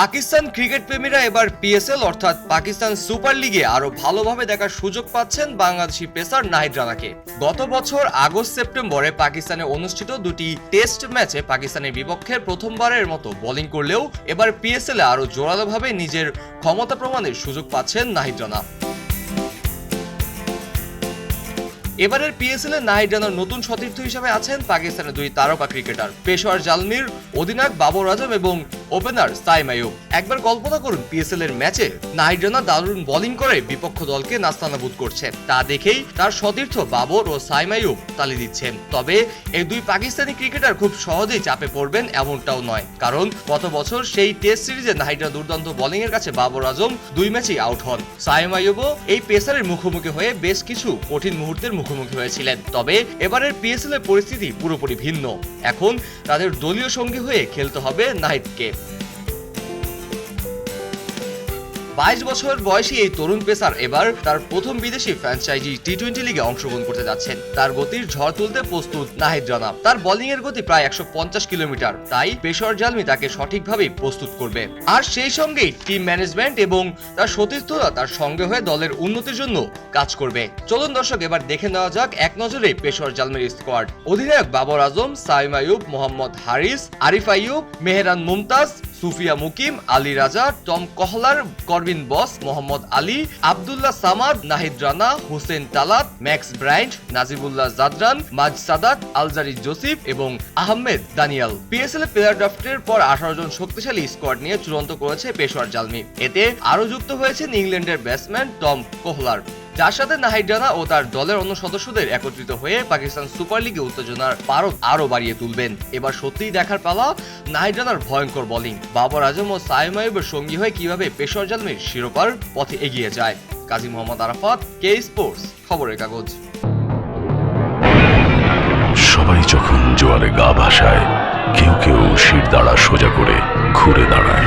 Pakistan cricket প্রেমীরা এবার PSL অর্থাৎ Pakistan super লিগে আরও ভালোভাবে দেখার সুযোগ পাচ্ছেন বাংলাদেশি পেসার নাহিদ রানাকে। গত বছর আগস্ট সেপ্টেম্বরে পাকিস্তানে অনুষ্ঠিত দুটি টেস্ট ম্যাচে পাকিস্তানের বিপক্ষে প্রথমবারের মতো বোলিং করলেও এবার পিএসএল এ আরও জোরালোভাবে নিজের ক্ষমতা প্রমাণের সুযোগ পাচ্ছেন নাহিদ রানা। এবারের পিএসএল এ নাহিদ রানার নতুন সতীর্থ হিসেবে আছেন পাকিস্তানের দুই তারকা ক্রিকেটার পেশোয়ার জালমির অধিনায়ক বাবর আজম এবং ওপেনার সাইম আইয়ুব। একবার কল্পনা করুন পিএসএল এর ম্যাচে নাহিদ রানা দারুণ বোলিং করে বিপক্ষ দলকে নাস্তানাবুদ করছেন তা দেখেই তার সতীর্থ বাবর ও সাইম আইয়ুব তালি দিচ্ছেন। তবে এই দুই পাকিস্তানি ক্রিকেটার খুব সহজেই চাপে পড়বেন এমনটাও নয়। কারণ গত বছর সেই টেস্ট সিরিজে নাহিদ রানা দুর্দান্ত বোলিং এর কাছে বাবর আজম দুই ম্যাচেই আউট হন। সাইম আইয়ুবও এই পেসারের মুখোমুখি হয়ে বেশ কিছু কঠিন মুহূর্তের মুখোমুখি হয়েছিলেন। তবে এবারের পিএসএল এর পরিস্থিতি পুরোপুরি ভিন্ন। এখন তাদের দলীয় সঙ্গী হয়ে খেলতে হবে নাহিদকে বাইশ বছর বয়সী এই তরুণ পেসার এবার তার প্রথম বিদেশি ফ্র্যাঞ্চাইজি টি টোয়েন্টি লিগে অংশগ্রহণ করতে যাচ্ছেন। তার গতির ঝড় তুলতে প্রস্তুত নাহিদ রানা তার বোলিং এর গতি প্রায় একশো পঞ্চাশ কিলোমিটার। তাই পেশর জালমি তাকে সঠিকভাবেই প্রস্তুত করবে। আর সেই সঙ্গেই টিম ম্যানেজমেন্ট এবং তার সতীর্থরা তার সঙ্গে হয়ে দলের উন্নতির জন্য কাজ করবে। চলুন দর্শক, এবার দেখে নেওয়া যাক এক নজরে পেশর জালমির স্কোয়াড অধিনায়ক বাবর আজম, সাইম আয়ুব মোহাম্মদ হারিস, Arif Ayub, Mehran Mumtaz Sufiyan Muqeem, Ali Raza, Tom Kohler, Corbin Bosch, Mohammad Ali, Abdullah Samad, Nahid Rana, Hussain Talat, Max Bryant, Najibullah Zadran, Maaz Sadaqat, Alzarri Joseph এবং আহমেদ দানিয়াল। পিএসএল প্লেয়ার ড্রাফটের পর আঠারো জন শক্তিশালী স্কোয়াড নিয়ে চূড়ান্ত করেছে পেশোয়ার জালমি। এতে আরও যুক্ত হয়েছেন ইংল্যান্ডের ব্যাটসম্যান টম কোহলার। যার সাথে নাহিদ রানা ও তার দলের অন্য সদস্যদের একত্রিত হয়ে পাকিস্তান সুপার লিগে উত্তেজনার পারদ আরও বাড়িয়ে তুলবেন। এবার সত্যিই দেখার পালা নাহিদ রানার ভয়ঙ্কর বোলিং বাবর আজম ও সাইম আইয়ুবের সঙ্গী হয়ে কীভাবে পেশর জালমির শিরোপার পথে এগিয়ে যায়। কাজী মোহাম্মদ আরাফাত, কে স্পোর্টস, খবরের কাগজ। সবাই যখন জোয়ারে গা ভাসায়, কেউ কেউ শির দাঁড়া সোজা করে ঘুরে দাঁড়ায়।